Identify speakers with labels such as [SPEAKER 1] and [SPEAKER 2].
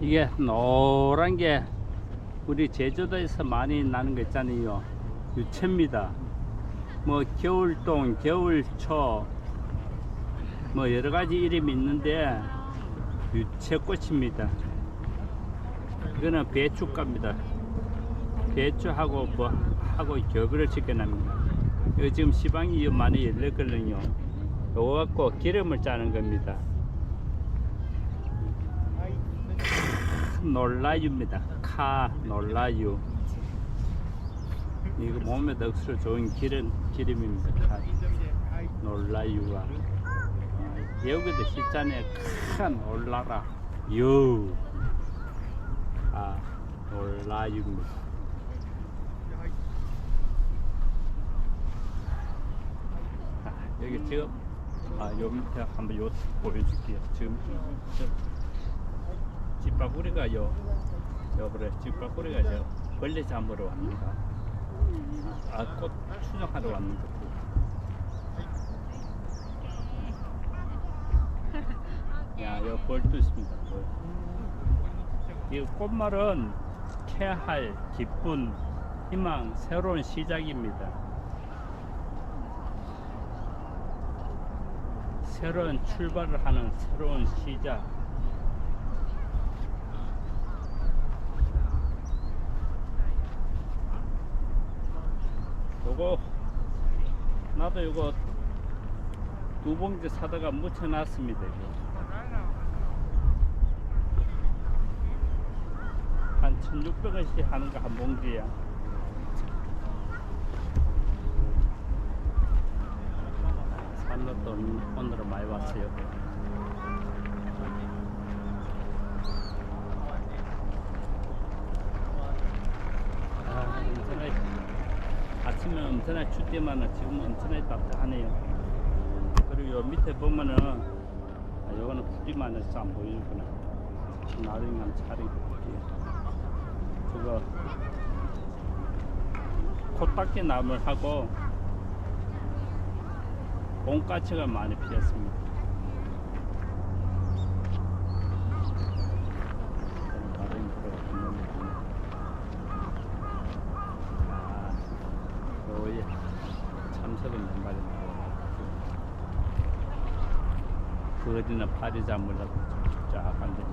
[SPEAKER 1] 이게 노란 게 우리 제주도에서 많이 나는 거 있잖아요. 유채입니다. 뭐 겨울동, 겨울초 뭐 여러 가지 이름이 있는데 유채꽃입니다. 이거는 배추가입니다. 배추하고 뭐 하고 겹을 시켜납니다. 이거 지금 시방이 많이 열렸거든요. 요거 갖고 기름을 짜는 겁니다. 놀라유입니다. 카 놀라유. 이거 몸에 덕수로 좋은 기름 기름입니다. 카 놀라유가. 아, 여기도 시잖아요. 큰 놀라라. 유. 아 놀라유입니다. 아, 여기 지금 아요 밑에 한번 요 보여줄게요. 지금 저 집바구리가 요. 여보래 집바구리가 저 벌레 잡으러 왔는가 아 꽃 추정하러 왔는가 야요 벌도 있습니다 벌. 이 꽃말은 쾌할 기쁜 희망 새로운 시작입니다. 새로운 출발을 하는 새로운 시작 요거 나도 요거 두 봉지 사다가 묻혀놨습니다 이거. 한 1600원씩 하는 거 한 봉지야 산로 또 오늘은 많이 왔어요 아, 엄청나게 아침에 엄청나게 춥지만은 지금 엄청나게 따뜻하네요. 그리고 요 밑에 보면은 아, 요거는 풀이만 해서 안 보이는구나. 나중에 한번 볼게요. 그거 코딱지 나물하고 봄까치가 많이 피었습니다. 나중에 들어가면 아, 요에 참석은 연말에 그 어디는 파리 잡으려고 쫙 앉아있네.